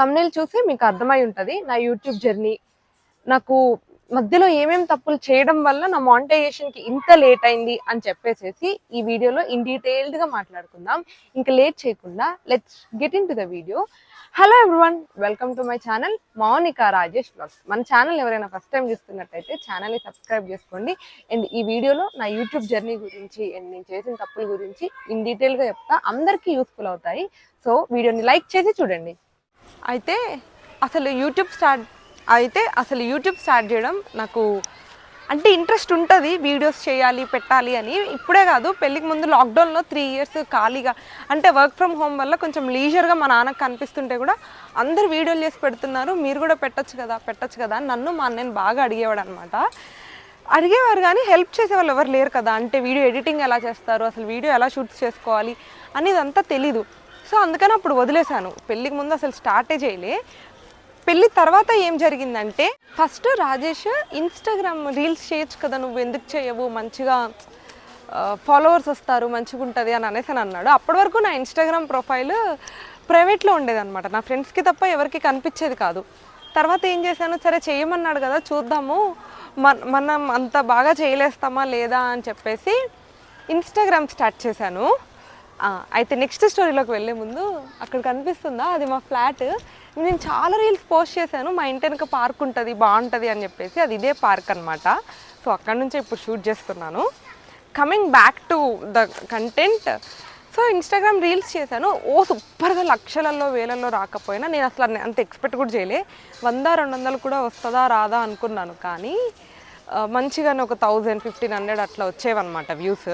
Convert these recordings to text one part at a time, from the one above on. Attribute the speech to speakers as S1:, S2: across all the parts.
S1: Thumbnail చూసి మీకు అర్థమై ఉంటుంది. నా యూట్యూబ్ జర్నీ నాకు మధ్యలో ఏమేమి తప్పులు చేయడం వల్ల నా మానిటైజేషన్కి ఇంత లేట్ అయింది అని చెప్పేసేసి ఈ వీడియోలో ఇన్ డీటెయిల్డ్గా మాట్లాడుకుందాం. ఇంకా లేట్ చేయకుండా let's get into the video hello everyone welcome to my channel Mounika Rajesh blogs మన ఛానల్ ఎవరైనా ఫస్ట్ టైం చూస్తున్నట్టయితే ఛానల్ని సబ్స్క్రైబ్ చేసుకోండి. అండ్ ఈ వీడియోలో నా యూట్యూబ్ జర్నీ గురించి అండ్ నేను చేసిన తప్పుల గురించి ఇన్ డీటెయిల్గా చెప్తా. అందరికీ యూస్ఫుల్ అవుతాయి. సో వీడియోని లైక్ చేసి చూడండి. అయితే అసలు యూట్యూబ్ స్టార్ట్ అయితే అసలు యూట్యూబ్ స్టార్ట్ చేయడం నాకు అంటే ఇంట్రెస్ట్ ఉంటుంది వీడియోస్ చేయాలి పెట్టాలి అని. ఇప్పుడే కాదు పెళ్ళికి ముందు లాక్డౌన్లో త్రీ ఇయర్స్ ఖాళీగా అంటే వర్క్ ఫ్రమ్ హోమ్ వల్ల కొంచెం లీజర్గా మా నాన్నకు కనిపిస్తుంటే కూడా అందరు వీడియోలు చేసి పెడుతున్నారు మీరు కూడా పెట్టచ్చు కదా పెట్టచ్చు కదా అని నన్ను మా అన్నయ్యని బాగా అడిగేవాడు అనమాట అడిగేవారు కానీ హెల్ప్ చేసే వాళ్ళు ఎవరు లేరు కదా అంటే వీడియో ఎడిటింగ్ ఎలా చేస్తారు అసలు వీడియో ఎలా షూట్స్ చేసుకోవాలి అనేది అంతా తెలీదు. సో అందుకని అప్పుడు వదిలేశాను. పెళ్ళికి ముందు అసలు స్టార్టే చేయలే. పెళ్ళి తర్వాత ఏం జరిగిందంటే ఫస్ట్ రాజేష్ ఇన్స్టాగ్రామ్ రీల్స్ చేయొచ్చు కదా నువ్వు ఎందుకు చేయవు? మంచిగా ఫాలోవర్స్ వస్తారు మంచిగా ఉంటుంది అని అనేసి అని అన్నాడు. అప్పటి వరకు నా ఇన్స్టాగ్రామ్ ప్రొఫైల్ ప్రైవేట్లో ఉండేదన్నమాట. నా ఫ్రెండ్స్కి తప్ప ఎవరికి కనిపించేది కాదు. తర్వాత ఏం చేశాను? సరే చేయమన్నాడు కదా చూద్దాము. మన మనం అంత బాగా చేయలేస్తామా లేదా అని చెప్పేసి ఇన్స్టాగ్రామ్ స్టార్ట్ చేశాను. అయితే నెక్స్ట్ స్టోరీలోకి వెళ్ళే ముందు అక్కడ కనిపిస్తుందా? అది మా ఫ్లాట్. నేను చాలా రీల్స్ పోస్ట్ చేశాను. మా ఇంటి వెనుక పార్క్ ఉంటుంది బాగుంటుంది అని చెప్పేసి అది ఇదే పార్క్ అనమాట సో అక్కడ నుంచే ఇప్పుడు షూట్ చేస్తున్నాను. Coming back to the content so Instagram reels చేశాను. ఓ సూపర్గా లక్షలలో వేలల్లో రాకపోయినా నేను అసలు అంత ఎక్స్పెక్ట్ కూడా చేయలే. వంద రెండు వందలు కూడా వస్తుందా రాదా అనుకున్నాను. కానీ మంచిగానే ఒక థౌజండ్ ఫిఫ్టీన్ హండ్రెడ్ అట్లా వచ్చేవన్నమాట వ్యూస్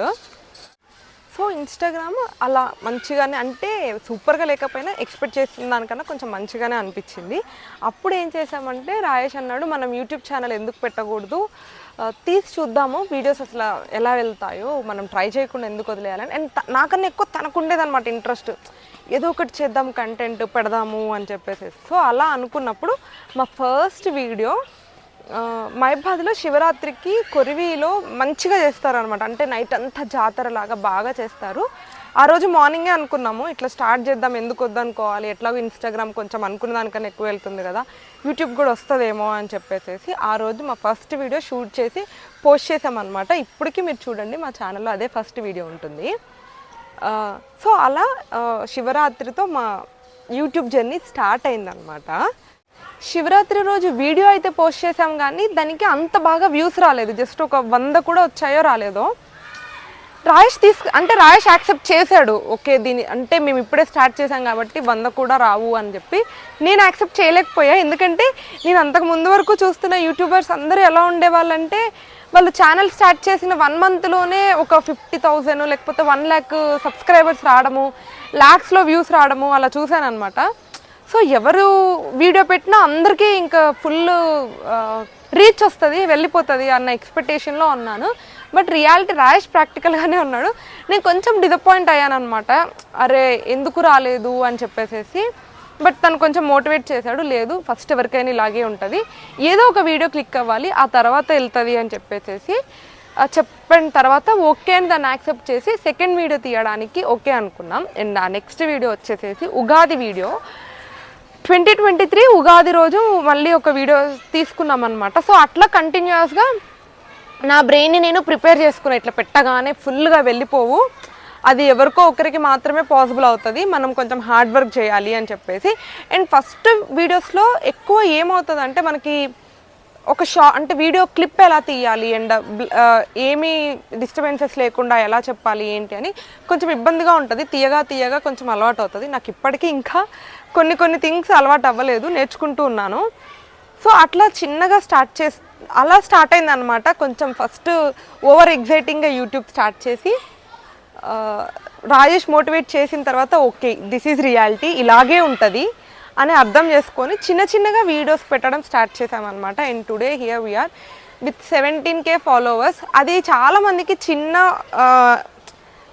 S1: సో ఇన్స్టాగ్రామ్ అలా మంచిగానే అంటే సూపర్గా లేకపోయినా ఎక్స్పెక్ట్ చేసిన దానికన్నా కొంచెం మంచిగానే అనిపించింది. అప్పుడు ఏం చేసామంటే రాయేష్ అన్నాడు మనం యూట్యూబ్ ఛానల్ ఎందుకు పెట్టకూడదు? తీసి చూద్దాము వీడియోస్ అసలు ఎలా వెళ్తాయో మనం ట్రై చేయకుండా ఎందుకు వదిలేయాలని. అండ్ నాకన్నా ఎక్కువ తనకుండేదన్నమాట ఇంట్రెస్ట్. ఏదో ఒకటి చేద్దాం కంటెంట్ పెడదాము అని చెప్పేసి సో అలా అనుకున్నప్పుడు మా ఫస్ట్ వీడియో మైబాద్లో శివరాత్రికి కొరివిలో మంచిగా చేస్తారనమాట అంటే నైట్ అంతా జాతర లాగా బాగా చేస్తారు. ఆ రోజు మార్నింగే అనుకున్నాము ఇట్లా స్టార్ట్ చేద్దాం ఎందుకు వద్దనుకోవాలి ఎట్లాగో ఇన్స్టాగ్రామ్ కొంచెం అనుకున్న దానికన్నా ఎక్కువ వెళ్తుంది కదా యూట్యూబ్ కూడా వస్తుందేమో అని చెప్పేసి ఆ రోజు మా ఫస్ట్ వీడియో షూట్ చేసి పోస్ట్ చేసామన్నమాట. ఇప్పటికీ మీరు చూడండి మా ఛానల్లో అదే ఫస్ట్ వీడియో ఉంటుంది. సో అలా శివరాత్రితో మా యూట్యూబ్ జర్నీ స్టార్ట్ అయిందనమాట శివరాత్రి రోజు వీడియో అయితే పోస్ట్ చేసాం కానీ దానికి అంత బాగా వ్యూస్ రాలేదు. జస్ట్ ఒక వంద కూడా వచ్చాయో రాలేదో. రాయేష్ తీసుకు అంటే రాయేష్ యాక్సెప్ట్ చేశాడు. ఓకే దీని అంటే మేము ఇప్పుడే స్టార్ట్ చేసాం కాబట్టి వంద కూడా రావు అని చెప్పి నేను యాక్సెప్ట్ చేయలేకపోయా. ఎందుకంటే నేను అంతకు ముందు వరకు చూస్తున్న యూట్యూబర్స్ అందరూ ఎలా ఉండేవాళ్ళంటే వాళ్ళు ఛానల్ స్టార్ట్ చేసిన వన్ మంత్లోనే ఒక ఫిఫ్టీ థౌజండ్ లేకపోతే వన్ ల్యాక్ సబ్స్క్రైబర్స్ రావడము ల్యాక్స్లో వ్యూస్ రావడము అలా చూశాను అనమాట సో ఎవరు వీడియో పెట్టినా అందరికీ ఇంకా ఫుల్ రీచ్ వస్తుంది వెళ్ళిపోతుంది అన్న ఎక్స్పెక్టేషన్లో ఉన్నాను. బట్ రియాలిటీ రాయేష్ ప్రాక్టికల్గానే ఉన్నాడు. నేను కొంచెం డిసప్పాయింట్ అయ్యాను అనమాట అరే ఎందుకు రాలేదు అని చెప్పేసేసి. బట్ తను కొంచెం మోటివేట్ చేశాడు. లేదు ఫస్ట్ ఎవరికైనా ఇలాగే ఉంటుంది. ఏదో ఒక వీడియో క్లిక్ అవ్వాలి ఆ తర్వాత వెళ్తుంది అని చెప్పేసేసి. చెప్పిన తర్వాత ఓకే అని దాన్ని యాక్సెప్ట్ చేసి సెకండ్ వీడియో తీయడానికి ఓకే అనుకున్నాం. అండ్ ఆ నెక్స్ట్ వీడియో వచ్చేసేసి Ugadi video twenty twenty three Ugadi రోజు మళ్ళీ ఒక వీడియో తీసుకున్నాం అనమాట సో అట్లా కంటిన్యూస్గా నా బ్రెయిన్ని నేను ప్రిపేర్ చేసుకున్నా. ఇట్లా పెట్టగానే ఫుల్గా వెళ్ళిపోవు. అది ఎవరికో ఒకరికి మాత్రమే పాసిబుల్ అవుతుంది. మనం కొంచెం హార్డ్ వర్క్ చేయాలి అని చెప్పేసి. అండ్ ఫస్ట్ వీడియోస్లో ఎక్కువ ఏమవుతుంది అంటే మనకి ఒక షా అంటే వీడియో క్లిప్ ఎలా తీయాలి? అండ్ ఏమీ డిస్టర్బెన్సెస్ లేకుండా ఎలా చెప్పాలి? ఏంటి అని కొంచెం ఇబ్బందిగా ఉంటుంది. తీయగా తీయగా కొంచెం అలవాటు అవుతుంది నాకు ఇప్పటికీ ఇంకా కొన్ని కొన్ని థింగ్స్ అలవాటు అవ్వలేదు నేర్చుకుంటూ ఉన్నాను. సో అట్లా చిన్నగా స్టార్ట్ చేసి అలా స్టార్ట్ అయిందనమాట కొంచెం ఫస్ట్ ఓవర్ ఎగ్జైటింగ్గా యూట్యూబ్ స్టార్ట్ చేసి రాజేష్ మోటివేట్ చేసిన తర్వాత ఓకే దిస్ ఈజ్ రియాలిటీ ఇలాగే ఉంటుంది అని అర్థం చేసుకొని చిన్న చిన్నగా వీడియోస్ పెట్టడం స్టార్ట్ చేసామన్నమాట and today here we're with seventeen K followers అది చాలామందికి చిన్న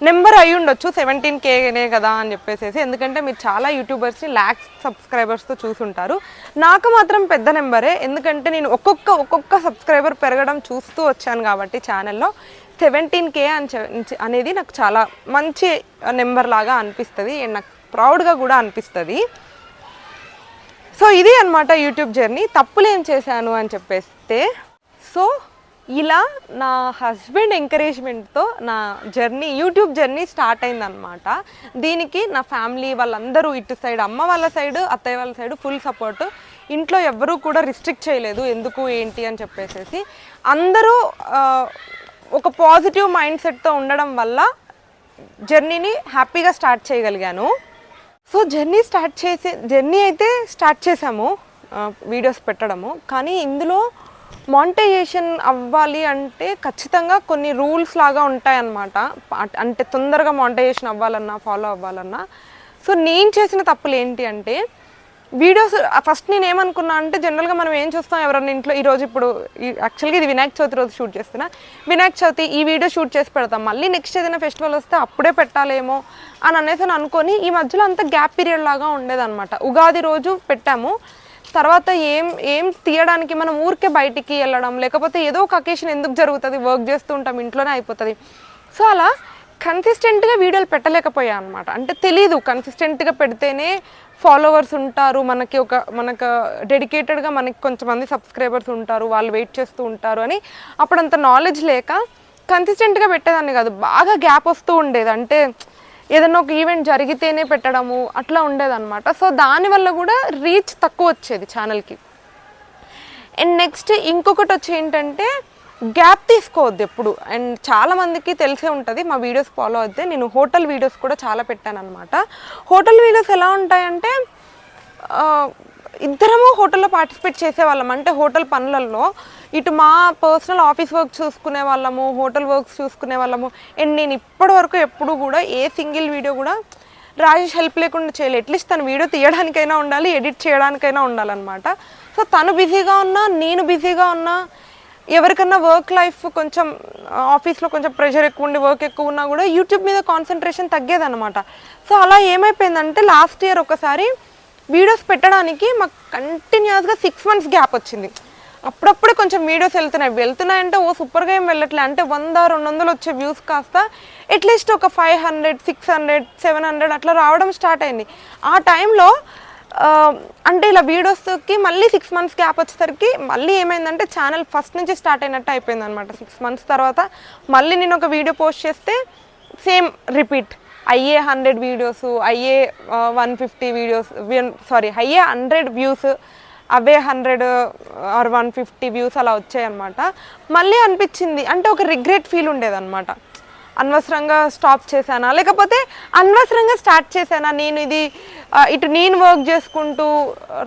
S1: నెంబర్ అయి ఉండొచ్చు సెవెంటీన్ కేనే కదా అని చెప్పేసి ఎందుకంటే మీరు చాలా యూట్యూబర్స్ని ల్యాక్స్ సబ్స్క్రైబర్స్తో చూసుంటారు. నాకు మాత్రం పెద్ద నెంబరే. ఎందుకంటే నేను ఒక్కొక్క ఒక్కొక్క సబ్స్క్రైబర్ పెరగడం చూస్తూ వచ్చాను కాబట్టి ఛానల్లో సెవెంటీన్ కే అని అనేది నాకు చాలా మంచి నెంబర్ లాగా అనిపిస్తుంది. అండ్ నాకు ప్రౌడ్గా కూడా అనిపిస్తుంది. సో ఇది అనమాట యూట్యూబ్ జర్నీ తప్పులేం చేశాను అని చెప్పేస్తే సో ఇలా నా హస్బెండ్ ఎంకరేజ్మెంట్తో నా జర్నీ యూట్యూబ్ జర్నీ స్టార్ట్ అయిందనమాట దీనికి నా ఫ్యామిలీ వాళ్ళందరూ ఇటు సైడ్ అమ్మ వాళ్ళ సైడ్ అత్తయ్య వాళ్ళ సైడ్ ఫుల్ సపోర్ట్ ఇంట్లో ఎవ్వరూ కూడా రిస్ట్రిక్ట్ చేయలేదు ఎందుకు ఏంటి అని చెప్పేసేసి. అందరూ ఒక పాజిటివ్ మైండ్ సెట్తో ఉండడం వల్ల జర్నీని హ్యాపీగా స్టార్ట్ చేయగలిగాను. సో జర్నీ స్టార్ట్ చేసే జర్నీ అయితే స్టార్ట్ చేసాము వీడియోస్ పెట్టడము. కానీ ఇందులో మానిటైజేషన్ అవ్వాలి అంటే ఖచ్చితంగా కొన్ని రూల్స్ లాగా ఉంటాయన్నమాట. అంటే తొందరగా మానిటైజేషన్ అవ్వాలన్నా ఫాలో అవ్వాలన్నా. సో నేను చేసిన తప్పులు ఏంటి అంటే వీడియోస్ ఫస్ట్ నేను ఏమనుకున్నా అంటే జనరల్గా మనం ఏం చూస్తాం ఎవరన్నా ఇంట్లో ఈరోజు ఇప్పుడు యాక్చువల్గా ఇది వినాయక చవితి రోజు షూట్ చేస్తున్నా. వినాయక చవితి ఈ వీడియో షూట్ చేసి పెడతాం. మళ్ళీ నెక్స్ట్ ఏదైనా ఫెస్టివల్ వస్తే అప్పుడే పెట్టాలేమో అని అనేసి అనుకొని ఈ మధ్యలో అంత గ్యాప్ పీరియడ్ లాగా ఉండేదన్నమాట. ఉగాది రోజు పెట్టాము. తర్వాత ఏం ఏం తీయడానికి మనం ఊరికే బయటికి వెళ్ళడం లేకపోతే ఏదో ఒక అకేషన్ ఎందుకు జరుగుతుంది వర్క్ చేస్తూ ఉంటాం ఇంట్లోనే అయిపోతుంది. సో అలా కన్సిస్టెంట్గా వీడియోలు పెట్టలేకపోయా అనమాట అంటే తెలీదు కన్సిస్టెంట్గా పెడితేనే ఫాలోవర్స్ ఉంటారు మనకి ఒక మనకు డెడికేటెడ్గా మనకి కొంతమంది సబ్స్క్రైబర్స్ ఉంటారు వాళ్ళు వెయిట్ చేస్తూ ఉంటారు అని అప్పుడు అంత నాలెడ్జ్ లేక కన్సిస్టెంట్గా పెట్టేదాన్ని కాదు బాగా గ్యాప్ వస్తూ ఉండేది. అంటే ఏదైనా ఒక ఈవెంట్ జరిగితేనే పెట్టడము అట్లా ఉండేదన్నమాట. సో దానివల్ల కూడా రీచ్ తక్కువ వచ్చేది ఛానల్కి అండ్ నెక్స్ట్ ఇంకొకటి వచ్చి ఏంటంటే గ్యాప్ తీసుకోవద్దు ఎప్పుడు. అండ్ చాలామందికి తెలిసే ఉంటుంది మా వీడియోస్ ఫాలో అయితే. నేను హోటల్ వీడియోస్ కూడా చాలా పెట్టాను అనమాట హోటల్ వీడియోస్ ఎలా ఉంటాయంటే ఇద్దరము హోటల్లో పార్టిసిపేట్ చేసేవాళ్ళం. అంటే హోటల్ పనులలో ఇటు మా పర్సనల్ ఆఫీస్ వర్క్ చూసుకునే వాళ్ళము హోటల్ వర్క్స్ చూసుకునే వాళ్ళము. అండ్ నేను ఇప్పటి వరకు ఎప్పుడు కూడా ఏ సింగిల్ వీడియో కూడా రాజేష్ హెల్ప్ లేకుండా చేయలేదు అట్లీస్ట్ తను వీడియో తీయడానికైనా ఉండాలి ఎడిట్ చేయడానికైనా ఉండాలన్నమాట. సో తను బిజీగా ఉన్నా నేను బిజీగా ఉన్నా ఎవరికన్నా వర్క్ లైఫ్ కొంచెం ఆఫీస్లో కొంచెం ప్రెషర్ ఎక్కువ ఉండి వర్క్ ఎక్కువ ఉన్నా కూడా యూట్యూబ్ మీద కాన్సన్ట్రేషన్ తగ్గేదన్నమాట. సో అలా ఏమైపోయిందంటే లాస్ట్ ఇయర్ ఒకసారి వీడియోస్ పెట్టడానికి మాకు కంటిన్యూస్గా సిక్స్ మంత్స్ గ్యాప్ వచ్చింది. అప్పుడప్పుడు కొంచెం వీడియోస్ వెళ్తున్నాయి. వెళ్తున్నాయంటే ఓ సూపర్గా ఏం వెళ్ళట్లే. అంటే వంద రెండు వందలు వచ్చే వ్యూస్ కాస్త అట్లీస్ట్ ఒక five hundred six hundred seven hundred అట్లా రావడం స్టార్ట్ అయింది. ఆ టైంలో అంటే ఇలా వీడియోస్కి మళ్ళీ సిక్స్ మంత్స్ గ్యాప్ వచ్చేసరికి మళ్ళీ ఏమైందంటే ఛానల్ ఫస్ట్ నుంచి స్టార్ట్ అయినట్టు అయిపోయింది అనమాట సిక్స్ మంత్స్ తర్వాత మళ్ళీ నేను ఒక వీడియో పోస్ట్ చేస్తే సేమ్ రిపీట్ అయ్యే హండ్రెడ్ వీడియోస్ అయ్యే వన్ ఫిఫ్టీ వీడియోస్ సారీ అయ్యే hundred views away hundred or one fifty views అలా వచ్చాయన్నమాట. మళ్ళీ అనిపించింది అంటే ఒక రిగ్రెట్ ఫీల్ ఉండేదన్నమాట. అనవసరంగా స్టాప్ చేశానా? లేకపోతే అనవసరంగా స్టార్ట్ చేశానా? నేను ఇది ఇటు నేను వర్క్ చేసుకుంటూ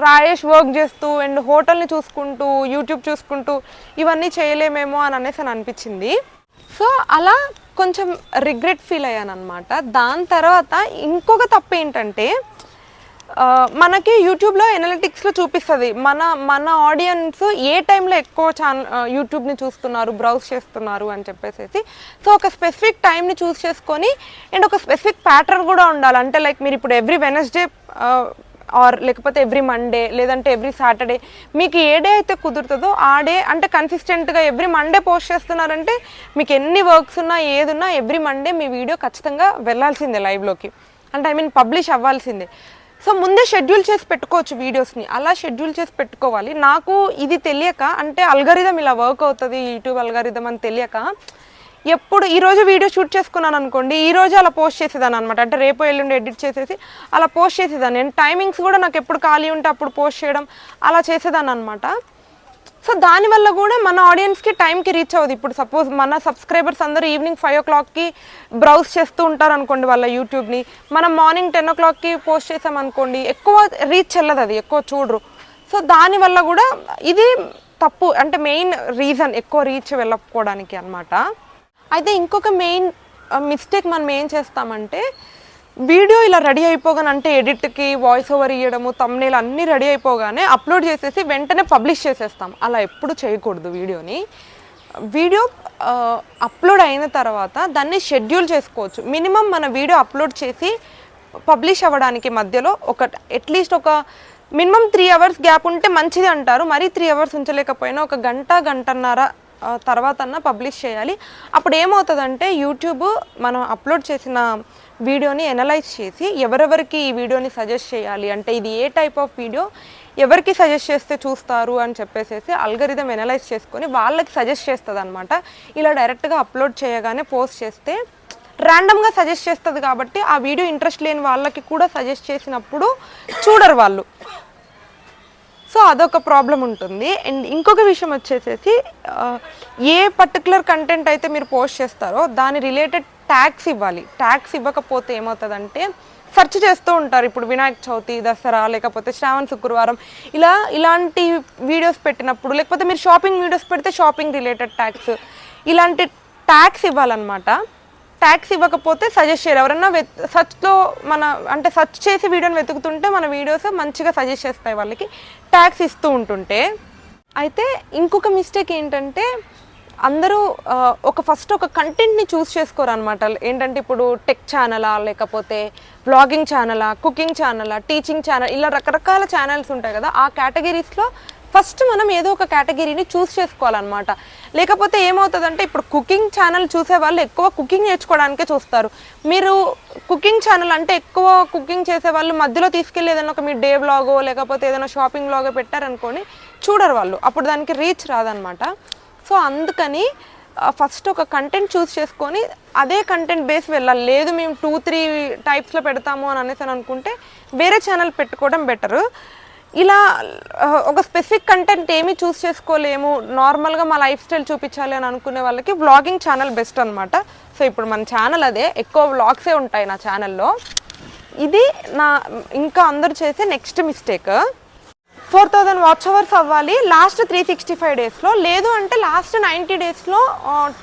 S1: రాయేష్ వర్క్ చేస్తూ అండ్ హోటల్ని చూసుకుంటూ యూట్యూబ్ చూసుకుంటూ ఇవన్నీ చేయలేమేమో అని అనేసి అని అనిపించింది. సో అలా కొంచెం రిగ్రెట్ ఫీల్ అయ్యాను అనమాట దాని తర్వాత ఇంకొక తప్పు ఏంటంటే మనకి యూట్యూబ్లో ఎనలిటిక్స్లో చూపిస్తుంది. మన మన ఆడియన్స్ ఏ టైంలో ఎక్కువ ఛానల్ యూట్యూబ్ని చూస్తున్నారు బ్రౌజ్ చేస్తున్నారు అని చెప్పేసి సో ఒక స్పెసిఫిక్ టైంని చూస్ చేసుకొని అండ్ ఒక స్పెసిఫిక్ ప్యాటర్న్ కూడా ఉండాలి. అంటే లైక్ మీరు ఇప్పుడు ఎవ్రీ వెనస్డే ఆర్ లేకపోతే ఎవ్రీ మండే లేదంటే ఎవ్రీ సాటర్డే మీకు ఏ డే అయితే కుదురుతుందో ఆ డే అంటే కన్సిస్టెంట్గా ఎవ్రీ మండే పోస్ట్ చేస్తున్నారంటే మీకు ఎన్ని వర్క్స్ ఉన్నా ఏది ఉన్నా ఎవ్రీ మండే మీ వీడియో ఖచ్చితంగా వెళ్ళాల్సిందే లైవ్లోకి అంటే ఐ మీన్ పబ్లిష్ అవ్వాల్సిందే. సో ముందే షెడ్యూల్ చేసి పెట్టుకోవచ్చు వీడియోస్ని అలా షెడ్యూల్ చేసి పెట్టుకోవాలి. నాకు ఇది తెలియక అంటే అల్గరిథం ఇలా వర్క్ అవుతుంది యూట్యూబ్ అల్గరిథం అని తెలియక ఎప్పుడు ఈరోజు వీడియో షూట్ చేసుకున్నాను అనుకోండి ఈ రోజు అలా పోస్ట్ చేసేదాన్ని అనమాట అంటే రేపు ఎల్లుండి ఎడిట్ చేసేసి అలా పోస్ట్ చేసేదాన్ని. నేను టైమింగ్స్ కూడా నాకు ఎప్పుడు ఖాళీ ఉంటే అప్పుడు పోస్ట్ చేయడం అలా చేసేదాన్ని అనమాట సో దానివల్ల కూడా మన ఆడియన్స్కి టైంకి రీచ్ అవ్వదు. ఇప్పుడు సపోజ్ మన సబ్స్క్రైబర్స్ అందరూ ఈవినింగ్ ఫైవ్ ఓ క్లాక్కి బ్రౌజ్ చేస్తూ ఉంటారు అనుకోండి వాళ్ళ యూట్యూబ్ని మనం మార్నింగ్ టెన్ ఓ క్లాక్కి పోస్ట్ చేసామనుకోండి ఎక్కువ రీచ్ వెళ్ళదు అది ఎక్కువ చూడరు. సో దానివల్ల కూడా ఇది తప్పు. అంటే మెయిన్ రీజన్ ఎక్కువ రీచ్ వెళ్ళకపోవడానికి అనమాట అయితే ఇంకొక మెయిన్ మిస్టేక్ మనం ఏం చేస్తామంటే వీడియో ఇలా రెడీ అయిపోగానే అంటే ఎడిట్కి వాయిస్ ఓవర్ ఇవ్వడము తమ్నేలు అన్నీ రెడీ అయిపోగానే అప్లోడ్ చేసేసి వెంటనే పబ్లిష్ చేసేస్తాం. అలా ఎప్పుడు చేయకూడదు వీడియోని. వీడియో అప్లోడ్ అయిన తర్వాత దాన్ని షెడ్యూల్ చేసుకోవచ్చు. మినిమం మన వీడియో అప్లోడ్ చేసి పబ్లిష్ అవ్వడానికి మధ్యలో ఒక అట్లీస్ట్ ఒక మినిమం త్రీ అవర్స్ గ్యాప్ ఉంటే మంచిది అంటారు. మరీ త్రీ అవర్స్ ఉంచలేకపోయినా ఒక గంట గంటన్నర తర్వాత అన్న పబ్లిష్ చేయాలి. అప్పుడు ఏమవుతుందంటే యూట్యూబ్ మనం అప్లోడ్ చేసిన వీడియోని ఎనలైజ్ చేసి ఎవరెవరికి ఈ వీడియోని సజెస్ట్ చేయాలి అంటే ఇది ఏ టైప్ ఆఫ్ వీడియో ఎవరికి సజెస్ట్ చేస్తే చూస్తారు అని చెప్పేసి అల్గరిథం ఎనలైజ్ చేసుకొని వాళ్ళకి సజెస్ట్ చేస్తుంది అనమాట ఇలా డైరెక్ట్గా అప్లోడ్ చేయగానే పోస్ట్ చేస్తే ర్యాండమ్గా సజెస్ట్ చేస్తుంది కాబట్టి ఆ వీడియో ఇంట్రెస్ట్ లేని వాళ్ళకి కూడా సజెస్ట్ చేసినప్పుడు చూడరు వాళ్ళు. సో అదొక ప్రాబ్లం ఉంటుంది. అండ్ ఇంకొక విషయం వచ్చేసేసి ఏ పర్టికులర్ కంటెంట్ అయితే మీరు పోస్ట్ చేస్తారో దాని రిలేటెడ్ ట్యాక్స్ ఇవ్వాలి. ట్యాక్స్ ఇవ్వకపోతే ఏమవుతుందంటే సెర్చ్ చేస్తూ ఉంటారు. ఇప్పుడు వినాయక చవితి దసరా లేకపోతే శ్రావణ శుక్రవారం ఇలా ఇలాంటి వీడియోస్ పెట్టినప్పుడు లేకపోతే మీరు షాపింగ్ వీడియోస్ పెడితే షాపింగ్ రిలేటెడ్ ట్యాక్స్ ఇలాంటి ట్యాక్స్ ఇవ్వాలన్నమాట. ట్యాక్స్ ఇవ్వకపోతే సజెస్ట్ చేయరు. ఎవరన్నా వెత్ సర్చ్లో మన అంటే సచ్ చేసి వీడియోని వెతుకుతుంటే మన వీడియోస్ మంచిగా సజెస్ట్ చేస్తాయి వాళ్ళకి. ట్యాక్స్ ఇస్తూ ఉంటుంటే. అయితే ఇంకొక మిస్టేక్ ఏంటంటే అందరూ ఒక ఫస్ట్ ఒక కంటెంట్ని చూస్ చేసుకోరు అనమాట ఏంటంటే ఇప్పుడు టెక్ ఛానలా లేకపోతే బ్లాగింగ్ ఛానలా కుకింగ్ ఛానలా టీచింగ్ ఛానల్ ఇలా రకరకాల ఛానల్స్ ఉంటాయి కదా ఆ కేటగిరీస్లో ఫస్ట్ మనం ఏదో ఒక కేటగిరీని చూస్ చేసుకోవాలన్నమాట. లేకపోతే ఏమవుతుందంటే ఇప్పుడు కుకింగ్ ఛానల్ చూసే వాళ్ళు ఎక్కువ కుకింగ్ నేర్చుకోవడానికే చూస్తారు. మీరు కుకింగ్ ఛానల్ అంటే ఎక్కువ కుకింగ్ చేసే వాళ్ళు మధ్యలో తీసుకెళ్ళి ఏదైనా ఒక మీ డే బ్లాగో లేకపోతే ఏదైనా షాపింగ్ బ్లాగో పెట్టారనుకోని చూడరు వాళ్ళు. అప్పుడు దానికి రీచ్ రాదనమాట సో అందుకని ఫస్ట్ ఒక కంటెంట్ చూస్ చేసుకొని అదే కంటెంట్ బేస్ వెళ్ళాలి. లేదు మేము టూ త్రీ టైప్స్లో పెడతాము అని అనేసి అని అనుకుంటే వేరే ఛానల్ పెట్టుకోవడం బెటరు. ఇలా ఒక స్పెసిఫిక్ కంటెంట్ ఏమి చూస్ చేసుకోలేము. నార్మల్గా మా లైఫ్ స్టైల్ చూపించాలి అని అనుకునే వాళ్ళకి వ్లాగింగ్ ఛానల్ బెస్ట్ అనమాట సో ఇప్పుడు మన ఛానల్ అదే. ఎక్కువ వ్లాగ్సే ఉంటాయి నా ఛానల్లో ఇది నా ఇంకా అందరూ చేసే next mistake four thousand watch hours అవ్వాలి. లాస్ట్ త్రీ సిక్స్టీ ఫైవ్ డేస్లో లేదు అంటే లాస్ట్ నైంటీ డేస్లో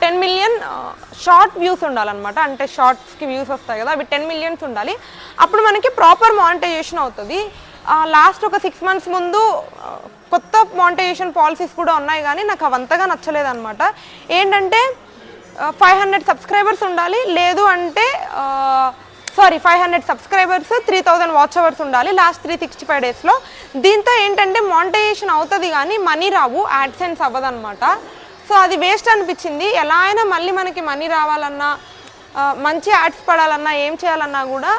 S1: టెన్ మిలియన్ షార్ట్ వ్యూస్ ఉండాలన్నమాట. అంటే షార్ట్స్కి వ్యూస్ వస్తాయి కదా అవి టెన్ మిలియన్స్ ఉండాలి. అప్పుడు మనకి ప్రాపర్ మానిటైజేషన్ అవుతుంది. లాస్ట్ ఒక సిక్స్ మంత్స్ ముందు కొత్త మానిటైజేషన్ పాలసీస్ కూడా ఉన్నాయి కానీ నాకు అవంతగా నచ్చలేదన్నమాట. ఏంటంటే ఫైవ్ హండ్రెడ్ సబ్స్క్రైబర్స్ ఉండాలి లేదు అంటే sorry five hundred subscribers three thousand watch hours ఉండాలి లాస్ట్ త్రీ సిక్స్టీ ఫైవ్ డేస్లో దీంతో ఏంటంటే మానిటైజేషన్ అవుతుంది కానీ మనీ రావు యాడ్సెన్స్ అవ్వదన్నమాట. సో అది వేస్ట్ అనిపించింది. ఎలా అయినా మళ్ళీ మనకి మనీ రావాలన్నా మంచి యాడ్స్ పడాలన్నా ఏం చేయాలన్నా కూడా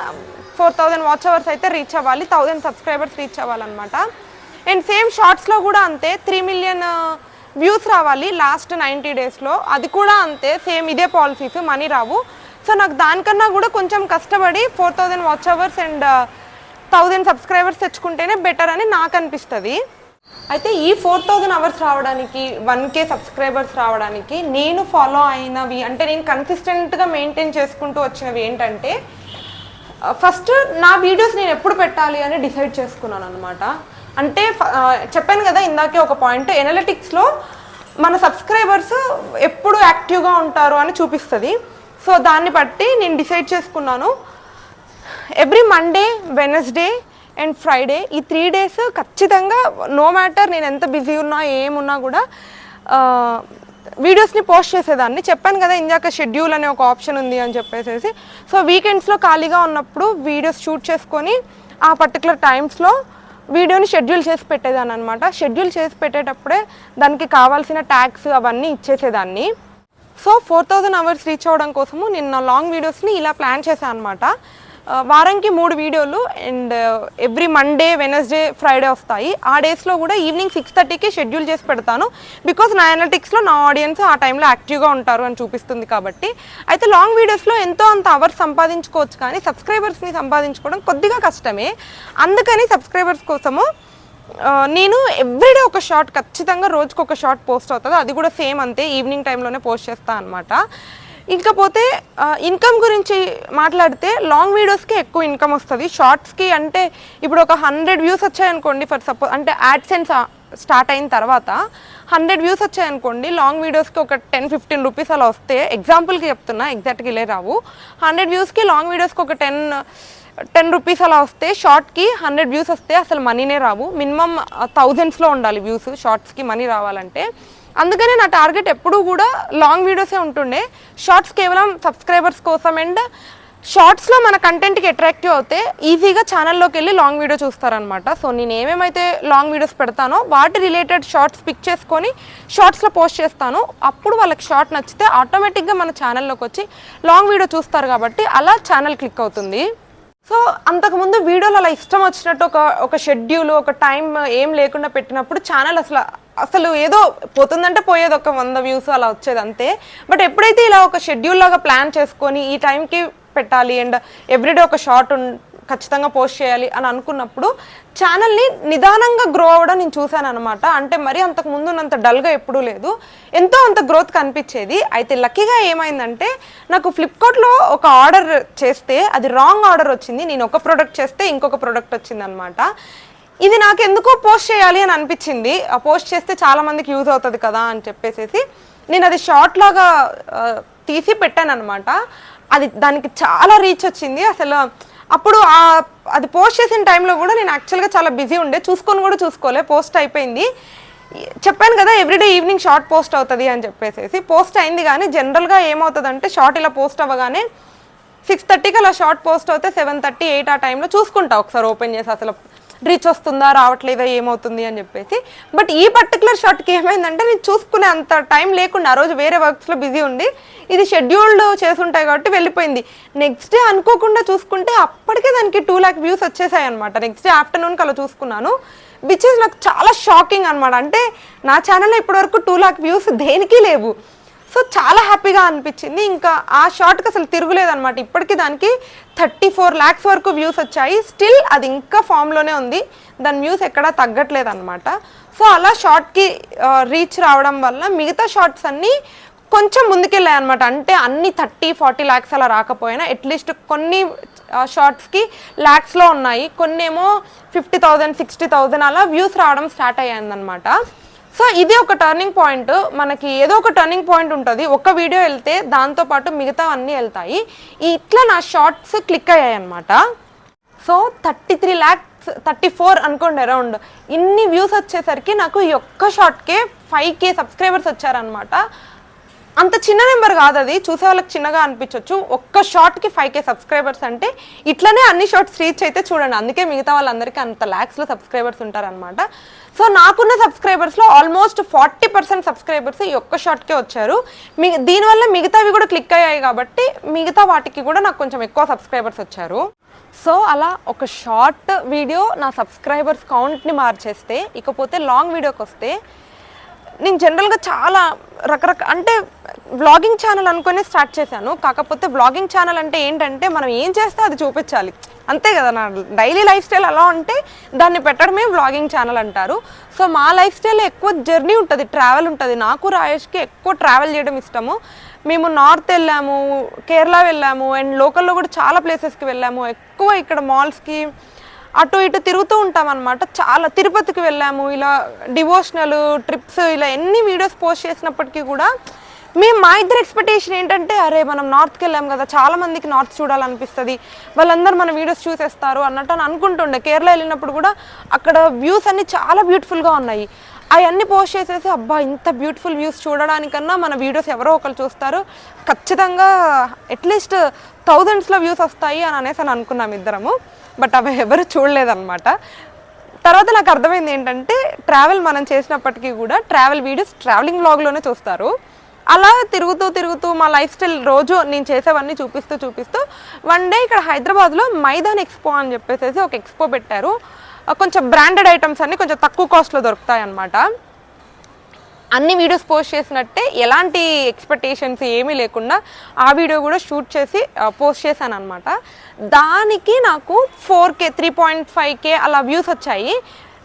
S1: ఫోర్ థౌజండ్ వాచ్ అవర్స్ అయితే రీచ్ అవ్వాలి థౌజండ్ సబ్స్క్రైబర్స్ రీచ్ అవ్వాలన్నమాట. అండ్ సేమ్ షార్ట్స్లో కూడా అంతే త్రీ మిలియన్ వ్యూస్ రావాలి లాస్ట్ నైంటీ డేస్లో అది కూడా అంతే సేమ్ ఇదే పాలసీస్ మనీ రావు. సో నాకు దానికన్నా కూడా కొంచెం కష్టపడి four thousand watch hours and thousand subscribers తెచ్చుకుంటేనే బెటర్ అని నాకు అనిపిస్తుంది. అయితే ఈ ఫోర్ థౌజండ్ అవర్స్ రావడానికి వన్ కే సబ్స్క్రైబర్స్ రావడానికి నేను ఫాలో అయినవి అంటే నేను కన్సిస్టెంట్గా మెయింటైన్ చేసుకుంటూ వచ్చినవి ఏంటంటే ఫస్ట్ నా వీడియోస్ నేను ఎప్పుడు పెట్టాలి అని డిసైడ్ చేసుకున్నాను అనమాట అంటే ఫ- చెప్పాను కదా ఇందాకే ఒక పాయింట్ ఎనలిటిక్స్లో మన సబ్స్క్రైబర్స్ ఎప్పుడు యాక్టివ్గా ఉంటారు అని చూపిస్తుంది. సో దాన్ని బట్టి నేను డిసైడ్ చేసుకున్నాను. Every Monday Wednesday and Friday ఈ త్రీ డేస్ ఖచ్చితంగా నో మ్యాటర్ నేను ఎంత బిజీ ఉన్నా ఏమున్నా కూడా వీడియోస్ని పోస్ట్ చేసేదాన్ని. చెప్పాను కదా ఇందాక షెడ్యూల్ అనే ఒక ఆప్షన్ ఉంది అని చెప్పేసి సో వీకెండ్స్లో ఖాళీగా ఉన్నప్పుడు వీడియోస్ షూట్ చేసుకొని ఆ పర్టికులర్ టైమ్స్లో వీడియోని షెడ్యూల్ చేసి పెట్టేదాన్ని అనమాట షెడ్యూల్ చేసి పెట్టేటప్పుడే దానికి కావాల్సిన ట్యాక్స్ అవన్నీ ఇచ్చేసేదాన్ని. So four thousand hours reach అవ్వడం కోసము నేను నా లాంగ్ వీడియోస్ని ఇలా ప్లాన్ చేశాను అనమాట వారానికి మూడు వీడియోలు and every Monday Wednesday Friday వస్తాయి. ఆ డేస్లో కూడా ఈవినింగ్ సిక్స్ థర్టీకి షెడ్యూల్ చేసి పెడతాను. బికాస్ నా అనలిటిక్స్లో నా ఆడియన్స్ ఆ టైంలో యాక్టివ్గా ఉంటారు అని చూపిస్తుంది కాబట్టి. అయితే లాంగ్ వీడియోస్లో ఎంతో అంత అవర్స్ సంపాదించుకోవచ్చు కానీ సబ్స్క్రైబర్స్ని సంపాదించుకోవడం కొద్దిగా కష్టమే. అందుకని సబ్స్క్రైబర్స్ కోసము నేను ఎవ్రీడే ఒక షార్ట్ ఖచ్చితంగా రోజుకొక ఒక షార్ట్ పోస్ట్ అవుతుంది. అది కూడా సేమ్ అంతే. ఈవినింగ్ టైంలోనే పోస్ట్ చేస్తాను అనమాట ఇంకపోతే ఇన్కమ్ గురించి మాట్లాడితే లాంగ్ వీడియోస్కి ఎక్కువ ఇన్కమ్ వస్తుంది. షార్ట్స్కి అంటే ఇప్పుడు ఒక హండ్రెడ్ వ్యూస్ వచ్చాయనుకోండి ఫర్ సపోజ్ అంటే యాడ్సెన్స్ స్టార్ట్ అయిన తర్వాత హండ్రెడ్ వ్యూస్ వచ్చాయనుకోండి లాంగ్ వీడియోస్కి ఒక టెన్ ఫిఫ్టీన్ రూపీస్ అలా వస్తే ఎగ్జాంపుల్కి చెప్తున్నా ఎగ్జాక్ట్గా ఇలే రావు. హండ్రెడ్ వ్యూస్కి లాంగ్ వీడియోస్కి ఒక టెన్ టెన్ రూపీస్ అలా వస్తే షార్ట్కి హండ్రెడ్ వ్యూస్ వస్తే అసలు మనీనే రావు. మినిమం థౌజండ్స్లో ఉండాలి వ్యూస్ షార్ట్స్కి మనీ రావాలంటే. అందుకనే నా టార్గెట్ ఎప్పుడూ కూడా లాంగ్ వీడియోసే ఉంటుండే. షార్ట్స్ కేవలం సబ్స్క్రైబర్స్ కోసం అండ్ షార్ట్స్లో మన కంటెంట్కి అట్రాక్టివ్ అవుతే ఈజీగా ఛానల్లోకి వెళ్ళి లాంగ్ వీడియో చూస్తారనమాట సో నేను ఏమేమైతే లాంగ్ వీడియోస్ పెడతానో వాటి రిలేటెడ్ షార్ట్స్ పిక్ చేసుకొని షార్ట్స్లో పోస్ట్ చేస్తాను. అప్పుడు వాళ్ళకి షార్ట్ నచ్చితే ఆటోమేటిక్గా మన ఛానల్లోకి వచ్చి లాంగ్ వీడియో చూస్తారు కాబట్టి అలా ఛానల్ క్లిక్ అవుతుంది. సో అంతకుముందు వీడియోలు అలా ఇష్టం వచ్చినట్టు ఒక ఒక షెడ్యూల్ ఒక టైం ఏం లేకుండా పెట్టినప్పుడు ఛానల్ అసలు అసలు ఏదో పోతుందంటే పోయేది ఒక వంద వ్యూస్ అలా వచ్చేది అంతే. బట్ ఎప్పుడైతే ఇలా ఒక షెడ్యూల్ లాగా ప్లాన్ చేసుకొని ఈ టైంకి పెట్టాలి అండ్ ఎవ్రీడే ఒక షార్ట్ ఖచ్చితంగా పోస్ట్ చేయాలి అని అనుకున్నప్పుడు ఛానల్ని నిదానంగా గ్రో అవ్వడం నేను చూశాను అనమాట అంటే మరి అంతకు ముందు ఉన్నంత డల్గా ఎప్పుడూ లేదు. ఎంతో అంత గ్రోత్ కనిపించేది. అయితే లక్కీగా ఏమైందంటే నాకు ఫ్లిప్కార్ట్లో ఒక ఆర్డర్ చేస్తే అది రాంగ్ ఆర్డర్ వచ్చింది. నేను ఒక ప్రోడక్ట్ చేస్తే ఇంకొక ప్రోడక్ట్ వచ్చింది అనమాట ఇది నాకు ఎందుకో పోస్ట్ చేయాలి అని అనిపించింది. ఆ పోస్ట్ చేస్తే చాలామందికి యూజ్ అవుతుంది కదా అని చెప్పేసి నేను అది షార్ట్ లాగా తీసి పెట్టాను అనమాట అది దానికి చాలా రీచ్ వచ్చింది. అసలు అప్పుడు ఆ అది పోస్ట్ చేసిన టైంలో కూడా నేను యాక్చువల్గా చాలా బిజీ ఉండే. చూసుకొని కూడా చూసుకోలే. పోస్ట్ అయిపోయింది. చెప్పాను కదా ఎవ్రీడే ఈవినింగ్ షార్ట్ పోస్ట్ అవుతుంది అని చెప్పేసి పోస్ట్ అయింది కానీ జనరల్గా ఏమవుతుందంటే షార్ట్ ఇలా పోస్ట్ అవ్వగానే సిక్స్ థర్టీకి అలా షార్ట్ పోస్ట్ అవుతే సెవెన్ థర్టీ ఎయిట్ ఆ టైంలో చూసుకుంటా. ఒకసారి ఓపెన్ చేసి అసలు రీచ్ వస్తుందా రావట్లేదా ఏమవుతుంది అని చెప్పేసి. బట్ ఈ పర్టికులర్ షార్ట్కి ఏమైందంటే నేను చూసుకునే అంత టైం లేకుండా ఆ రోజు వేరే వర్క్స్లో బిజీ ఉండి ఇది షెడ్యూల్డ్ చేసుంటాయి కాబట్టి వెళ్ళిపోయింది. నెక్స్ట్ డే అనుకోకుండా చూసుకుంటే అప్పటికే దానికి టూ ల్యాక్ వ్యూస్ వచ్చేసాయి అనమాట నెక్స్ట్ డే ఆఫ్టర్నూన్కి అలా చూసుకున్నాను. విచ్ ఇస్ నాకు చాలా షాకింగ్ అనమాట అంటే నా ఛానల్లో ఇప్పటివరకు టూ ల్యాక్ వ్యూస్ దేనికి లేవు. సో చాలా హ్యాపీగా అనిపించింది. ఇంకా ఆ షార్ట్కి అసలు తిరుగులేదన్నమాట. ఇప్పటికీ దానికి థర్టీ ఫోర్ ల్యాక్స్ వరకు వ్యూస్ వచ్చాయి. స్టిల్ అది ఇంకా ఫామ్లోనే ఉంది. దాని వ్యూస్ ఎక్కడా తగ్గట్లేదు అనమాట సో అలా షార్ట్కి రీచ్ రావడం వల్ల మిగతా షార్ట్స్ అన్నీ కొంచెం ముందుకెళ్ళాయి అనమాట అంటే అన్ని థర్టీ ఫార్టీ ల్యాక్స్ అలా రాకపోయినా అట్లీస్ట్ కొన్ని షార్ట్స్కి ల్యాక్స్లో ఉన్నాయి. కొన్ని ఏమో ఫిఫ్టీ థౌజండ్ సిక్స్టీ థౌజండ్ అలా వ్యూస్ రావడం స్టార్ట్ అయ్యిందనమాట సో ఇది ఒక టర్నింగ్ పాయింట్ మనకి ఏదో ఒక టర్నింగ్ పాయింట్ ఉంటుంది. ఒక వీడియో వెళ్తే దాంతో పాటు మిగతా అన్నీ వెళ్తాయి. ఇట్లా నా షార్ట్స్ క్లిక్ అయ్యాయి అనమాట so thirty three lakhs thirty four అనుకోండి అరౌండ్ ఇన్ని వ్యూస్ వచ్చేసరికి నాకు ఈ ఒక్క షార్ట్కే ఫైవ్ కే సబ్స్క్రైబర్స్ వచ్చారనమాట అంత చిన్న నెంబర్ కాదు అది. చూసే వాళ్ళకి చిన్నగా అనిపించవచ్చు ఒక్క షార్ట్కి ఫైవ్ కే సబ్స్క్రైబర్స్ అంటే ఇట్లనే అన్ని షార్ట్స్ రీచ్ అయితే చూడండి. అందుకే మిగతా వాళ్ళందరికీ అంత ల్యాక్స్లో సబ్స్క్రైబర్స్ ఉంటారనమాట సో నాకున్న సబ్స్క్రైబర్స్లో ఆల్మోస్ట్ ఫార్టీ పర్సెంట్ సబ్స్క్రైబర్స్ ఈ ఒక్క షార్ట్కే వచ్చారు. మీ దీనివల్ల మిగతావి కూడా క్లిక్ అయ్యాయి కాబట్టి మిగతా వాటికి కూడా నాకు కొంచెం ఎక్కువ సబ్స్క్రైబర్స్ వచ్చారు. సో అలా ఒక షార్ట్ వీడియో నా సబ్స్క్రైబర్స్ కౌంట్ని మార్చేస్తే ఇకపోతే లాంగ్ వీడియోకి వస్తే నేను జనరల్గా చాలా రకరకాల అంటే వ్లాగింగ్ ఛానల్ అనుకునే స్టార్ట్ చేశాను. కాకపోతే వ్లాగింగ్ ఛానల్ అంటే ఏంటంటే మనం ఏం చేస్తే అది చూపించాలి. అంతే కదా నా డైలీ లైఫ్ స్టైల్ అలా ఉంటే దాన్ని పెట్టడమే వ్లాగింగ్ ఛానల్ అంటారు. సో మా లైఫ్ స్టైల్ ఎక్కువ జర్నీ ఉంటుంది ట్రావెల్ ఉంటుంది. నాకు రాయేష్కి ఎక్కువ ట్రావెల్ చేయడం ఇష్టము. మేము నార్త్ వెళ్ళాము కేరళ వెళ్ళాము అండ్ లోకల్లో కూడా చాలా ప్లేసెస్కి వెళ్ళాము. ఎక్కువ ఇక్కడ మాల్స్కి అటు ఇటు తిరుగుతూ ఉంటాం అనమాట చాలా తిరుపతికి వెళ్ళాము ఇలా డివోషనల్ ట్రిప్స్ ఇలా ఎన్ని వీడియోస్ పోస్ట్ చేసినప్పటికీ కూడా మేము మా ఇద్దరు ఎక్స్పెక్టేషన్ ఏంటంటే అరే మనం నార్త్కి వెళ్ళాం కదా చాలా మందికి నార్త్ చూడాలనిపిస్తుంది. వాళ్ళందరూ మన వీడియోస్ చూసేస్తారు అన్నట్టు అని అనుకుంటుండే. కేరళ వెళ్ళినప్పుడు కూడా అక్కడ వ్యూస్ అన్ని చాలా బ్యూటిఫుల్గా ఉన్నాయి. అవన్నీ పోస్ట్ చేసేసి అబ్బా ఇంత బ్యూటిఫుల్ వ్యూస్ చూడడానికన్నా మన వీడియోస్ ఎవరో ఒకరు చూస్తారు. ఖచ్చితంగా అట్లీస్ట్ థౌజండ్స్లో వ్యూస్ వస్తాయి అని అనేసి అని అనుకున్నాం ఇద్దరము. బట్ అవి ఎవరు చూడలేదన్నమాట. తర్వాత నాకు అర్థమైంది ఏంటంటే ట్రావెల్ మనం చేసినప్పటికీ కూడా ట్రావెల్ వీడియోస్ ట్రావెలింగ్ బ్లాగ్లోనే చూస్తారు. అలా తిరుగుతూ తిరుగుతూ మా లైఫ్ స్టైల్ రోజు నేను చేసేవన్నీ చూపిస్తూ చూపిస్తూ వన్ డే ఇక్కడ హైదరాబాద్లో మైదాన్ ఎక్స్పో అని చెప్పేసి ఒక ఎక్స్పో పెట్టారు. కొంచెం బ్రాండెడ్ ఐటమ్స్ అన్నీ కొంచెం తక్కువ కాస్ట్లో దొరుకుతాయి అన్నమాట అన్ని వీడియోస్ పోస్ట్ చేసినట్టే ఎలాంటి ఎక్స్పెక్టేషన్స్ ఏమీ లేకుండా ఆ వీడియో కూడా షూట్ చేసి పోస్ట్ చేశాను అనమాట దానికి నాకు four K three point five K అలా వ్యూస్ వచ్చాయి.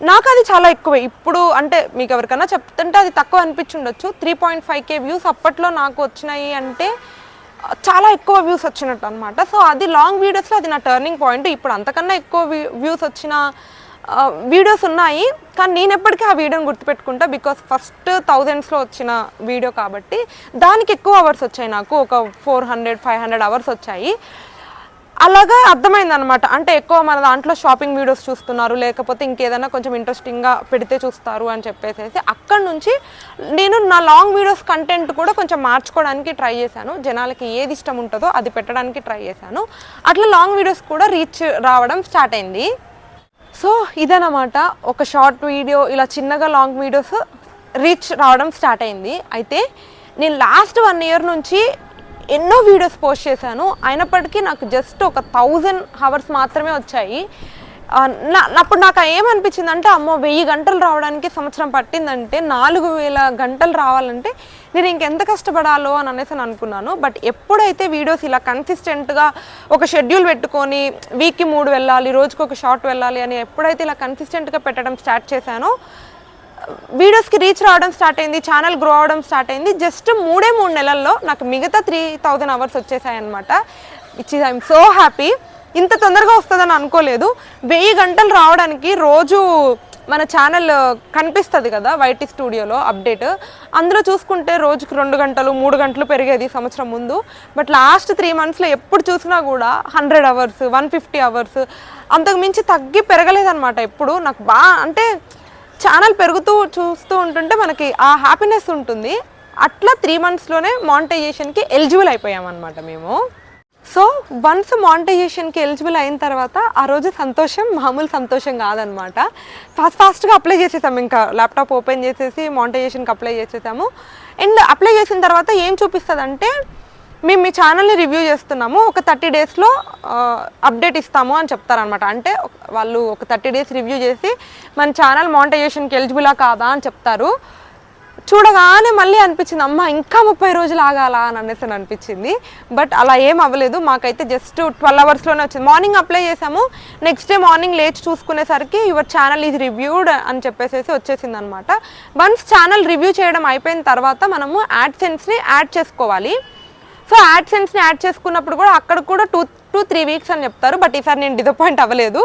S1: నాకు అది చాలా ఎక్కువ. ఇప్పుడు అంటే మీకు ఎవరికైనా చెప్తుంటే అది తక్కువ అనిపించుండొచ్చు. Three point five K views అప్పట్లో నాకు వచ్చినాయి అంటే చాలా ఎక్కువ వ్యూస్ వచ్చినట్టు అనమాట సో అది లాంగ్ వీడియోస్లో అది నా టర్నింగ్ పాయింట్. ఇప్పుడు అంతకన్నా ఎక్కువ వ్యూస్ వచ్చిన వీడియోస్ ఉన్నాయి. కానీ నేను ఎప్పటికీ ఆ వీడియోని గుర్తుపెట్టుకుంటా బికాస్ ఫస్ట్ థౌజండ్స్లో వచ్చిన వీడియో కాబట్టి దానికి ఎక్కువ అవర్స్ వచ్చాయి నాకు. ఒక four hundred five hundred hours వచ్చాయి. అలాగా అర్థమైంది అనమాట అంటే ఎక్కువ మన దాంట్లో షాపింగ్ వీడియోస్ చూస్తున్నారు లేకపోతే ఇంకేదైనా కొంచెం ఇంట్రెస్టింగ్గా పెడితే చూస్తారు అని చెప్పేసి అక్కడ నుంచి నేను నా లాంగ్ వీడియోస్ కంటెంట్ కూడా కొంచెం మార్చుకోవడానికి ట్రై చేశాను. జనాలకి ఏది ఇష్టం ఉంటుందో అది పెట్టడానికి ట్రై చేశాను. అట్లా లాంగ్ వీడియోస్ కూడా రీచ్ రావడం స్టార్ట్ అయింది. సో ఇదనమాట ఒక షార్ట్ వీడియో ఇలా చిన్నగా లాంగ్ వీడియోస్ రీచ్ రావడం స్టార్ట్ అయింది. అయితే నేను లాస్ట్ వన్ ఇయర్ నుంచి ఎన్నో వీడియోస్ పోస్ట్ చేశాను. అయినప్పటికీ నాకు జస్ట్ ఒక థౌజండ్ హవర్స్ మాత్రమే వచ్చాయి. నా అప్పుడు నాకు ఏమనిపించింది అంటే అమ్మో వెయ్యి గంటలు రావడానికి సంవత్సరం పట్టిందంటే నాలుగు వేల గంటలు రావాలంటే నేను ఇంకెంత కష్టపడాలో అని అనేసి అని అనుకున్నాను. బట్ ఎప్పుడైతే వీడియోస్ ఇలా కన్సిస్టెంట్గా ఒక షెడ్యూల్ పెట్టుకొని వీక్కి మూడు వెళ్ళాలి రోజుకి ఒక షార్ట్ వెళ్ళాలి అని ఎప్పుడైతే ఇలా కన్సిస్టెంట్గా పెట్టడం స్టార్ట్ చేశానో వీడియోస్కి రీచ్ రావడం స్టార్ట్ అయింది ఛానల్ గ్రో అవడం స్టార్ట్ అయింది. జస్ట్ మూడే మూడు నెలల్లో నాకు మిగతా త్రీ థౌజండ్ అవర్స్ వచ్చేసాయి అనమాట ఇచ్ ఐఎమ్ సో హ్యాపీ ఇంత తొందరగా వస్తుందని అనుకోలేదు. వెయ్యి గంటలు రావడానికి రోజు మన ఛానల్ కనిపిస్తుంది కదా వైటీ స్టూడియోలో అప్డేట్ అందులో చూసుకుంటే రోజుకి రెండు గంటలు మూడు గంటలు పెరిగేది సంవత్సరం ముందు. బట్ లాస్ట్ త్రీ మంత్స్లో ఎప్పుడు చూసినా కూడా hundred hours one fifty hours అంతకు మించి తగ్గి పెరగలేదన్నమాట ఎప్పుడు. నాకు బాగా అంటే ఛానల్ పెరుగుతూ చూస్తూ ఉంటుంటే మనకి ఆ హ్యాపీనెస్ ఉంటుంది. అట్లా త్రీ మంత్స్లోనే మానిటైజేషన్కి ఎలిజిబుల్ అయిపోయామన్నమాట మేము. సో వన్స్ మానిటైజేషన్కి ఎలిజిబుల్ అయిన తర్వాత ఆ రోజు సంతోషం మామూలు సంతోషం కాదనమాట ఫాస్ట్ ఫాస్ట్గా అప్లై చేసేసాము ఇంకా. ల్యాప్టాప్ ఓపెన్ చేసేసి మానిటైజేషన్కి అప్లై చేసేసాము. అండ్ అప్లై చేసిన తర్వాత ఏం చూపిస్తుంది అంటే మేము మీ ఛానల్ని రివ్యూ చేస్తున్నాము. ఒక థర్టీ డేస్లో అప్డేట్ ఇస్తాము అని చెప్తారనమాట అంటే వాళ్ళు ఒక థర్టీ డేస్ రివ్యూ చేసి మన ఛానల్ మానిటైజేషన్కి ఎలిజిబులా కాదా అని చెప్తారు. చూడగానే మళ్ళీ అనిపించింది అమ్మ ఇంకా ముప్పై రోజులు ఆగాలా అని అనేసి అని అనిపించింది. బట్ అలా ఏం అవ్వలేదు. మాకైతే జస్ట్ ట్వెల్వ్ అవర్స్లోనే వచ్చింది. మార్నింగ్ అప్లై చేసాము నెక్స్ట్ డే మార్నింగ్ లేచి చూసుకునేసరికి యువర్ ఛానల్ ఈజ్ రివ్యూడ్ అని చెప్పేసి వచ్చేసింది అనమాట వన్స్ ఛానల్ రివ్యూ చేయడం అయిపోయిన తర్వాత మనము యాడ్ సెన్స్ని యాడ్ చేసుకోవాలి. సో యాడ్సెన్స్ని యాడ్ చేసుకున్నప్పుడు కూడా అక్కడ కూడా టూ టూ త్రీ వీక్స్ అని చెప్తారు. బట్ ఈసారి నేను డిసప్పాయింట్ అవ్వలేదు.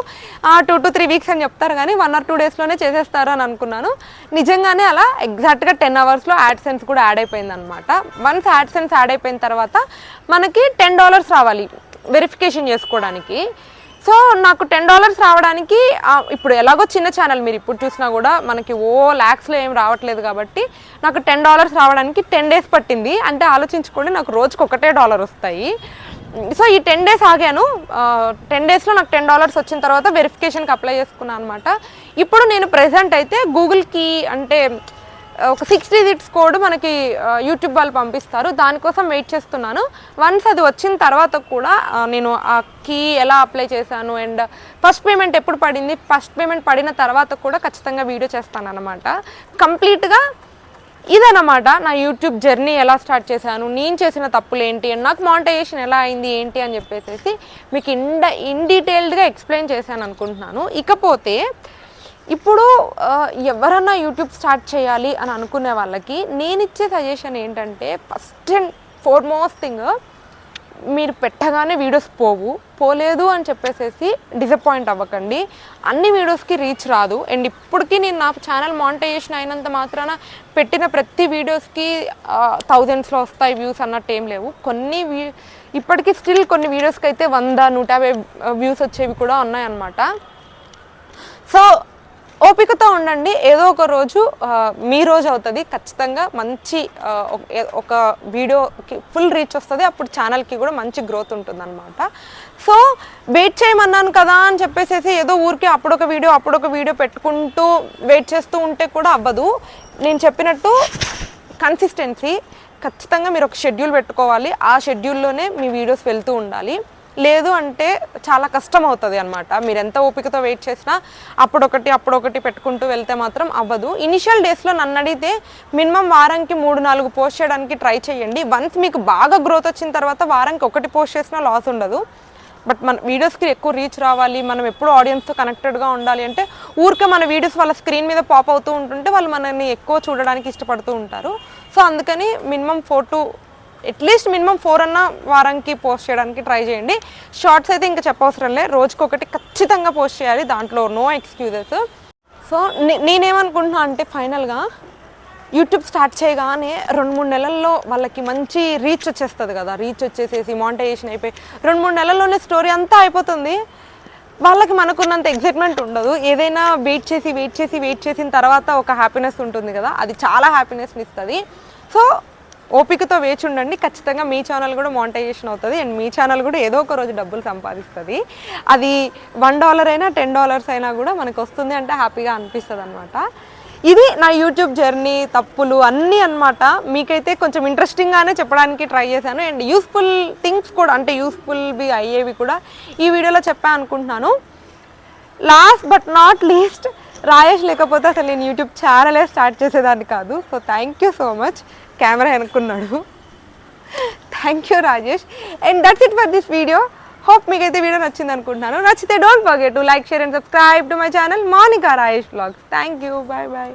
S1: టూ టు త్రీ వీక్స్ అని చెప్తారు కానీ వన్ ఆర్ టూ డేస్లోనే చేసేస్తారు అని అనుకున్నాను. నిజంగానే అలా ఎగ్జాక్ట్గా టెన్ అవర్స్లో యాడ్సెన్స్ కూడా యాడ్ అయిపోయింది అనమాట వన్స్ యాడ్సెన్స్ యాడ్ అయిపోయిన తర్వాత మనకి టెన్ డాలర్స్ రావాలి. వెరిఫికేషన్ చేసుకోవడానికి. సో నాకు టెన్ డాలర్స్ రావడానికి ఇప్పుడు ఎలాగో చిన్న ఛానల్ మీరు ఇప్పుడు చూసినా కూడా మనకి ఓ ల్యాక్స్లో ఏం రావట్లేదు కాబట్టి నాకు టెన్ డాలర్స్ రావడానికి టెన్ డేస్ పట్టింది. అంటే ఆలోచించుకోండి నాకు రోజుకి ఒకటే డాలర్ వస్తాయి. సో ఈ టెన్ డేస్ ఆగాను. టెన్ డేస్లో నాకు టెన్ డాలర్స్ వచ్చిన తర్వాత వెరిఫికేషన్కి అప్లై చేసుకున్నాను అనమాట ఇప్పుడు నేను ప్రెసెంట్ అయితే గూగుల్కి అంటే ఒక సిక్స్ డిజిట్స్ కోడ్ మనకి యూట్యూబ్ వాళ్ళు పంపిస్తారు. దానికోసం వెయిట్ చేస్తున్నాను. వన్స్ అది వచ్చిన తర్వాత కూడా నేను ఆ కీ ఎలా అప్లై చేశాను అండ్ ఫస్ట్ పేమెంట్ ఎప్పుడు పడింది ఫస్ట్ పేమెంట్ పడిన తర్వాత కూడా ఖచ్చితంగా వీడియో చేస్తాను అనమాట కంప్లీట్గా ఇదన్నమాట నా యూట్యూబ్ జర్నీ ఎలా స్టార్ట్ చేశాను నేను చేసిన తప్పులు ఏంటి అండ్ నాకు మానిటైజేషన్ ఎలా అయింది ఏంటి అని చెప్పేసి మీకు ఇండ ఇన్ డీటెయిల్డ్గా ఎక్స్ప్లెయిన్ చేశాను అనుకుంటున్నాను. ఇకపోతే ఇప్పుడు ఎవరన్నా యూట్యూబ్ స్టార్ట్ చేయాలి అని అనుకునే వాళ్ళకి నేను ఇచ్చే సజెషన్ ఏంటంటే ఫస్ట్ అండ్ ఫోర్మోస్ట్ థింగ్ మీరు పెట్టగానే వీడియోస్ పోవు. పోలేదు అని చెప్పేసేసి డిసప్పాయింట్ అవ్వకండి. అన్ని వీడియోస్కి రీచ్ రాదు. అండ్ ఇప్పటికీ నేను నా ఛానల్ మానిటైజేషన్ అయినంత మాత్రాన పెట్టిన ప్రతి వీడియోస్కి థౌజండ్స్లో వస్తాయి వ్యూస్ అన్నట్టు ఏం లేవు. కొన్ని వీ ఇప్పటికీ స్టిల్ కొన్ని వీడియోస్కి అయితే వంద నూట యాభై వ్యూస్ వచ్చేవి కూడా ఉన్నాయన్నమాట. సో ఓపికతో ఉండండి. ఏదో ఒక రోజు మీ రోజు అవుతుంది. ఖచ్చితంగా మంచి ఒక- ఒక వీడియోకి ఫుల్ రీచ్ వస్తుంది. అప్పుడు ఛానల్కి కూడా మంచి గ్రోత్ ఉంటుంది అనమాట సో వెయిట్ చేయమన్నాను కదా అని చెప్పేసి ఏదో ఊరికి అప్పుడొక వీడియో అప్పుడొక వీడియో పెట్టుకుంటూ వెయిట్ చేస్తూ ఉంటే కూడా అవ్వదు. నేను చెప్పినట్టు కన్సిస్టెన్సీ ఖచ్చితంగా మీరు ఒక షెడ్యూల్ పెట్టుకోవాలి. ఆ షెడ్యూల్లోనే మీ వీడియోస్ వెళ్తూ ఉండాలి. లేదు అంటే చాలా కష్టం అవుతుంది అనమాట మీరు ఎంత ఓపికతో వెయిట్ చేసినా అప్పుడొకటి అప్పుడొకటి పెట్టుకుంటూ వెళ్తే మాత్రం అవ్వదు. ఇనిషియల్ డేస్లో నన్ను అడిగితే మినిమం వారానికి మూడు నాలుగు పోస్ట్ చేయడానికి ట్రై చేయండి వన్స్ మీకు బాగా గ్రోత్ వచ్చిన తర్వాత వారానికి ఒకటి పోస్ట్ చేసినా లాస్ ఉండదు. బట్ మన వీడియోస్కి ఎక్కువ రీచ్ రావాలి. మనం ఎప్పుడు ఆడియన్స్తో కనెక్టెడ్గా ఉండాలి అంటే ఊరికే మన వీడియోస్ వాళ్ళ స్క్రీన్ మీద పాప్ అవుతూ ఉంటుంటే వాళ్ళు మనల్ని ఎక్కువ చూడడానికి ఇష్టపడుతూ ఉంటారు. సో అందుకని minimum four to at least minimum four అన్న వారానికి పోస్ట్ చేయడానికి ట్రై చేయండి. షార్ట్స్ అయితే ఇంకా చెప్పవసరం లే రోజుకొకటి ఖచ్చితంగా పోస్ట్ చేయాలి. దాంట్లో నో ఎక్స్క్యూజెస్ సో నే- నేనేమనుకుంటున్నా అంటే ఫైనల్గా యూట్యూబ్ స్టార్ట్ చేయగానే రెండు మూడు నెలల్లో వాళ్ళకి మంచి రీచ్ వచ్చేస్తుంది కదా. రీచ్ వచ్చేసేసి మానిటైజేషన్ అయిపోయి రెండు మూడు నెలల్లోనే స్టోరీ అంతా అయిపోతుంది. వాళ్ళకి మనకున్నంత ఎగ్జైట్మెంట్ ఉండదు. ఏదైనా వెయిట్ చేసి వెయిట్ చేసి వెయిట్ చేసిన తర్వాత ఒక హ్యాపీనెస్ ఉంటుంది కదా. అది చాలా హ్యాపీనెస్ని ఇస్తుంది. సో ఓపికతో వేచి ఉండండి ఖచ్చితంగా మీ ఛానల్ కూడా మానిటైజేషన్ అవుతుంది. అండ్ మీ ఛానల్ కూడా ఏదో ఒక రోజు డబ్బులు సంపాదిస్తుంది. అది వన్ డాలర్ అయినా టెన్ డాలర్స్ అయినా కూడా మనకు వస్తుంది అంటే హ్యాపీగా అనిపిస్తుంది అనమాట ఇది నా యూట్యూబ్ జర్నీ తప్పులు అన్నీ అన్నమాట. మీకైతే కొంచెం ఇంట్రెస్టింగ్గానే చెప్పడానికి ట్రై చేశాను. అండ్ యూస్ఫుల్ థింగ్స్ కూడా అంటే యూస్ఫుల్వి అయ్యేవి కూడా ఈ వీడియోలో చెప్పా అనుకుంటున్నాను. Last but not least Rajesh లేకపోతే అసలు నేను యూట్యూబ్ ఛానలే స్టార్ట్ చేసేదాన్ని కాదు. So thank you so much. Camera అనుకున్నాడు thank you Rajesh and that's it for this video hope మీకైతే వీడియో నచ్చింది అనుకుంటున్నాను. నచ్చితే don't forget to like share and subscribe to my channel Monika Rayesh vlogs thank you bye bye